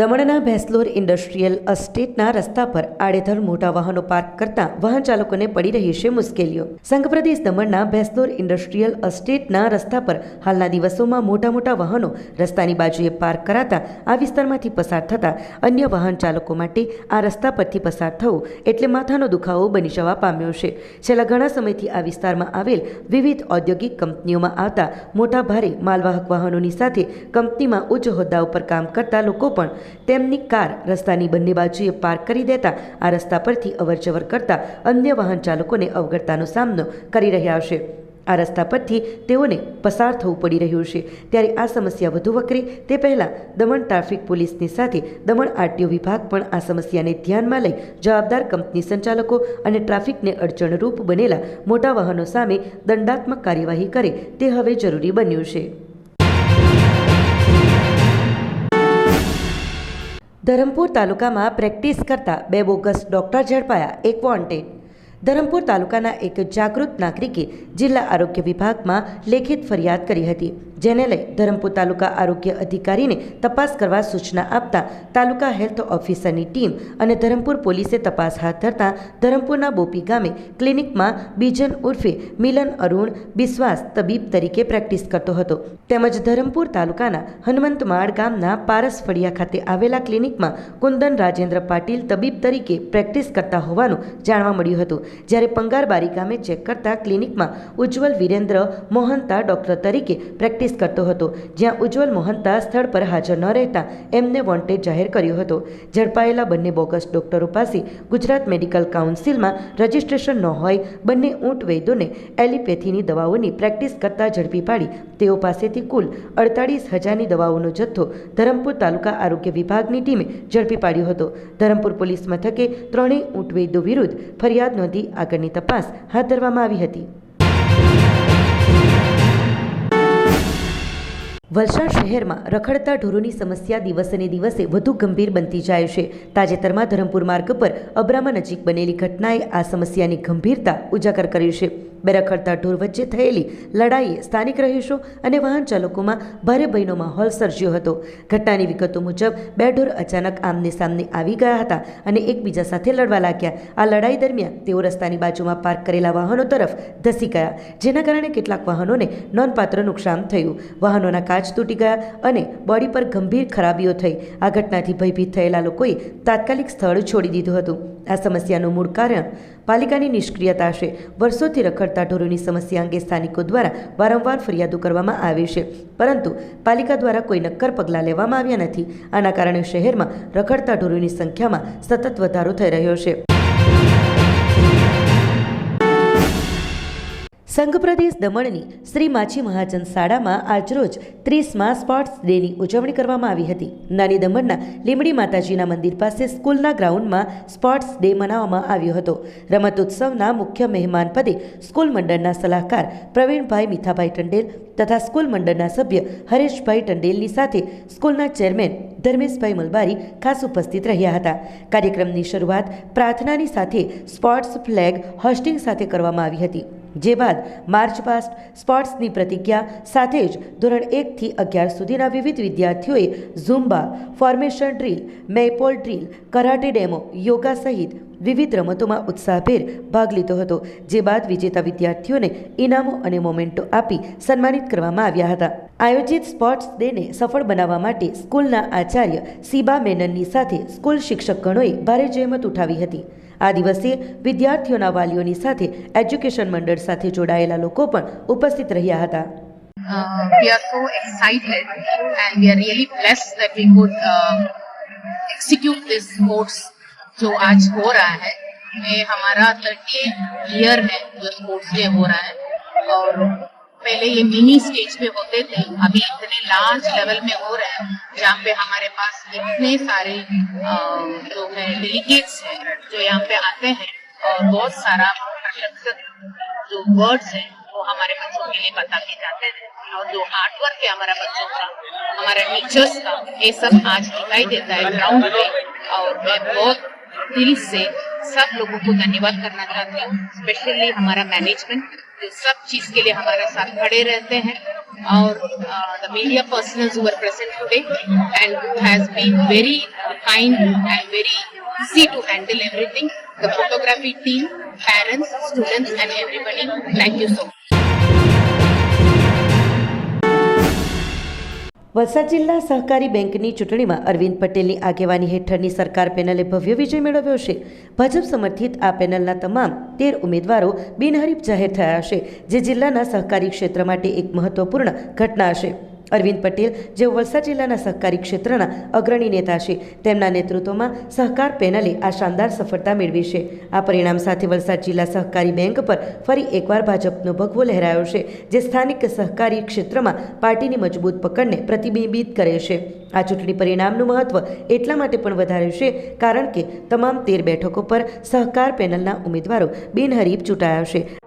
દમણના ભેસલોર ઇન્ડસ્ટ્રીયલ અસ્ટેટના રસ્તા પર આડેધડ મોટા વાહનો પાર્ક કરતા વાહન ચાલકોને પડી રહી છે મુશ્કેલીઓ. સંઘ પ્રદેશ દમણના ભેસલોર ઇન્ડસ્ટ્રીયલ અસ્ટેટના રસ્તા પર હાલના દિવસોમાં મોટા મોટા વાહનો રસ્તાની બાજુએ પાર્ક કરાતા આ વિસ્તારમાંથી પસાર થતા અન્ય વાહન ચાલકો માટે આ રસ્તા પરથી પસાર થવું એટલે માથાનો દુખાવો બની જવા પામ્યો છે. છેલ્લા ઘણા સમયથી આ વિસ્તારમાં આવેલ વિવિધ ઔદ્યોગિક કંપનીઓમાં આવતા મોટા ભારે માલવાહક વાહનોની સાથે કંપનીમાં ઉચ્ચ હોદ્દા ઉપર કામ કરતા લોકો પણ તેમની કાર રસ્તાની બંને બાજુએ પાર્ક કરી દેતા આ રસ્તા પરથી અવરજવર કરતા અન્ય વાહન ચાલકોને અવગડતાનો સામનો કરી રહ્યા છે આ રસ્તા પરથી તેઓને પસાર થવું પડી રહ્યું છે. ત્યારે આ સમસ્યા વધુ વકરે તે પહેલાં દમણ ટ્રાફિક પોલીસની સાથે દમણ આરટીઓ વિભાગ પણ આ સમસ્યાને ધ્યાનમાં લઈ જવાબદાર કંપની સંચાલકો અને ટ્રાફિકને અડચણરૂપ બનેલા મોટા વાહનો સામે દંડાત્મક કાર્યવાહી કરે તે હવે જરૂરી બન્યું છે. ધરમપુર તાલુકામાં પ્રેક્ટિસ કરતા બે બોગસ ડોક્ટર ઝડપાયા, એક વોન્ટેડ. ધરમપુર તાલુકાના એક જાગૃત નાગરિકે જિલ્લા આરોગ્ય વિભાગમાં લેખિત ફરિયાદ કરી હતી. જેને લઈ ધરમપુર તાલુકા આરોગ્ય અધિકારીને તપાસ કરવા સૂચના આપતા તાલુકા હેલ્થ ઓફિસરની ટીમ અને ધરમપુર પોલીસે તપાસ હાથ ધરતા ધરમપુરના બોપી ગામે ક્લિનિકમાં બીજન ઉર્ફે મિલન અરુણ બિસ્વાસ તબીબ તરીકે પ્રેક્ટિસ કરતો હતો. તેમજ ધરમપુર તાલુકાના હનુમંતમાળ ગામના પારસ ફળિયા ખાતે આવેલા ક્લિનિકમાં કુંદન રાજેન્દ્ર પાટીલ તબીબ તરીકે પ્રેક્ટિસ કરતા હોવાનું જાણવા મળ્યું હતું. જ્યારે પંગારબારી ગામે ચેક કરતા ક્લિનિકમાં ઉજ્જવલ વિરેન્દ્ર મોહનતા ડોક્ટર તરીકે પ્રેક્ટિસ કરતો હતો. જ્યાં ઉજ્જવલ મોહનતા સ્થળ પર હાજર ન રહેતા એમને વોન્ટેડ જાહેર કર્યો હતો. ઝડપાયેલા બંને બોગસ ડોક્ટરો પાસે ગુજરાત મેડિકલ કાઉન્સિલમાં રજિસ્ટ્રેશન ન હોય, બંને ઊંટ વૈદોને એલિપેથીની દવાઓની પ્રેક્ટિસ કરતા ઝડપી પાડી. તેઓ પાસેથી કુલ અડતાળીસ હજારની દવાઓનો જથ્થો ધરમપુર તાલુકા આરોગ્ય વિભાગની ટીમે ઝડપી પાડ્યો હતો. ધરમપુર પોલીસ મથકે ત્રણેય ઊંટવેદો વિરુદ્ધ ફરિયાદ નોંધી આગળની તપાસ હાથ ધરવામાં આવી હતી. વલસાડ શહેરમાં રખડતા ઢોરોની સમસ્યા દિવસે દિવસે વધુ ગંભીર બનતી જાય છે. તાજેતરમાં ધરમપુર માર્ગ પર અબ્રામા નજીક બનેલી ઘટનાએ આ સમસ્યાની ગંભીરતા ઉજાગર કરી છે. બે રખડતા ઢોર વચ્ચે થયેલી લડાઈએ સ્થાનિક રહીશો અને વાહન ચાલકોમાં ભારે ભયનો માહોલ સર્જ્યો હતો. ઘટનાની વિગતો મુજબ બે ઢોર અચાનક આમને સામને આવી ગયા હતા અને એકબીજા સાથે લડવા લાગ્યા. આ લડાઈ દરમિયાન તેઓ રસ્તાની બાજુમાં પાર્ક કરેલા વાહનો તરફ ધસી ગયા, જેના કારણે કેટલાક વાહનોને નોંધપાત્ર નુકસાન થયું. વાહનોના કાચ તૂટી ગયા અને બોડી પર ગંભીર ખરાબીઓ થઈ. આ ઘટનાથી ભયભીત થયેલા લોકોએ તાત્કાલિક સ્થળ છોડી દીધું હતું. આ સમસ્યાનું મૂળ કારણ પાલિકાની નિષ્ક્રિયતા છે. વર્ષોથી રખડતા ઢોરોની સમસ્યા અંગે સ્થાનિકો દ્વારા વારંવાર ફરિયાદો કરવામાં આવે છે. પરંતુ પાલિકા દ્વારા કોઈ નક્કર પગલાં લેવામાં આવ્યા નથી. આના કારણે શહેરમાં રખડતા ઢોરોની સંખ્યામાં સતત વધારો થઈ રહ્યો છે. સંઘપ્રદેશ દમણની શ્રી માછી મહાજન શાળામાં આજરોજ ત્રીસમાં સ્પોર્ટ્સ ડેની ઉજવણી કરવામાં આવી હતી. નાની દમણના લીમડી માતાજીના મંદિર પાસે સ્કૂલના ગ્રાઉન્ડમાં સ્પોર્ટ્સ ડે મનાવવામાં આવ્યો હતો. રમતોત્સવના મુખ્ય મહેમાન પદે સ્કૂલ મંડળના સલાહકાર પ્રવીણભાઈ મીઠાભાઈ ટંડેલ તથા સ્કૂલ મંડળના સભ્ય હરેશભાઈ ટંડેલની સાથે સ્કૂલના ચેરમેન ધર્મેશભાઈ મલબારી ખાસ ઉપસ્થિત રહ્યા હતા. કાર્યક્રમની શરૂઆત પ્રાર્થનાની સાથે સ્પોર્ટ્સ ફ્લેગ હોસ્ટિંગ સાથે કરવામાં આવી હતી. જે બાદ માર્ચ પાસ્ટ સ્પોર્ટ્સની પ્રતિજ્ઞા સાથે જ ધોરણ એકથી અગિયાર સુધીના વિવિધ વિદ્યાર્થીઓએ zumba formation drill, maypole drill, karate demo, yoga સહિત વિવિધ રમતોમાં ઉત્સાહભેર ભાગ લીધો હતો. જે બાદ વિજેતા વિદ્યાર્થીઓને ઇનામો અને મોમેન્ટો આપી સન્માનિત કરવામાં આવ્યા હતા. આયોજિત સ્પોર્ટ્સ ડેને સફળ બનાવવા માટે સ્કૂલના આચાર્ય સીબા મેનનની સાથે સ્કૂલ શિક્ષકગણોએ ભારે જહેમત ઉઠાવી હતી. આ દિવસે વિદ્યાર્થીઓના વાલીઓની સાથે એજ્યુકેશન મંડળ સાથે જોડાયેલા લોકો પણ ઉપસ્થિત રહ્યા હતા uh, we are so excited and we are really blessed that we could uh, execute this sports जो आज हो रहा है ये हमारा थर्टी ईयर है जो स्पोर्ट्स डे हो रहा है और पहले ये मिनी स्टेज पे होते थे अभी इतने लार्ज लेवल में हो रहे हैं जहाँ पे हमारे पास इतने सारे अ, जो है डेलीगेट्स हैं जो यहाँ पे आते हैं और बहुत सारा प्रशंसक जो वर्ड्स हैं वो हमारे बच्चों के लिए बता के जाते थे और जो हार्ड वर्क है हमारा बच्चों का हमारे टीचर्स का ये सब आज दिखाई देता है ग्राउंड पे और मैं बहुत दिल से सब लोगों को धन्यवाद करना चाहती हूँ स्पेशली हमारा मैनेजमेंट जो सब चीज के लिए हमारे साथ खड़े रहते हैं और the media personnels who were present today and who has been very kind and very easy to handle everything. The photography team, parents, students, and everybody. Thank you so much. Valsad જિલ્લા સહકારી બેંકની ચૂંટણીમાં અરવિંદ પટેલની આગેવાની હેઠળની સરકાર પેનલે ભવ્ય વિજય મેળવ્યો છે. ભાજપ સમર્થિત આ પેનલના તમામ તેર ઉમેદવારો બિનહરીફ જાહેર થયા છે જે જિલ્લાના સહકારી ક્ષેત્ર માટે એક મહત્વપૂર્ણ ઘટના હશે. અરવિંદ પટેલ જેઓ વલસાડ જિલ્લાના સહકારી ક્ષેત્રના અગ્રણી નેતા છે. તેમના નેતૃત્વમાં સહકાર પેનલે આ શાનદાર સફળતા મેળવી છે. આ પરિણામ સાથે વલસાડ જિલ્લા સહકારી બેંક પર ફરી એકવાર ભાજપનો ભગવો લહેરાયો છે, જે સ્થાનિક સહકારી ક્ષેત્રમાં પાર્ટીની મજબૂત પકડને પ્રતિબિંબિત કરે છે. આ ચૂંટણી પરિણામનું મહત્વ એટલા માટે પણ વધાર્યું છે, કારણ કે તમામ તેર બેઠકો પર સહકાર પેનલના ઉમેદવારો બિનહરીફ ચૂંટાયા છે.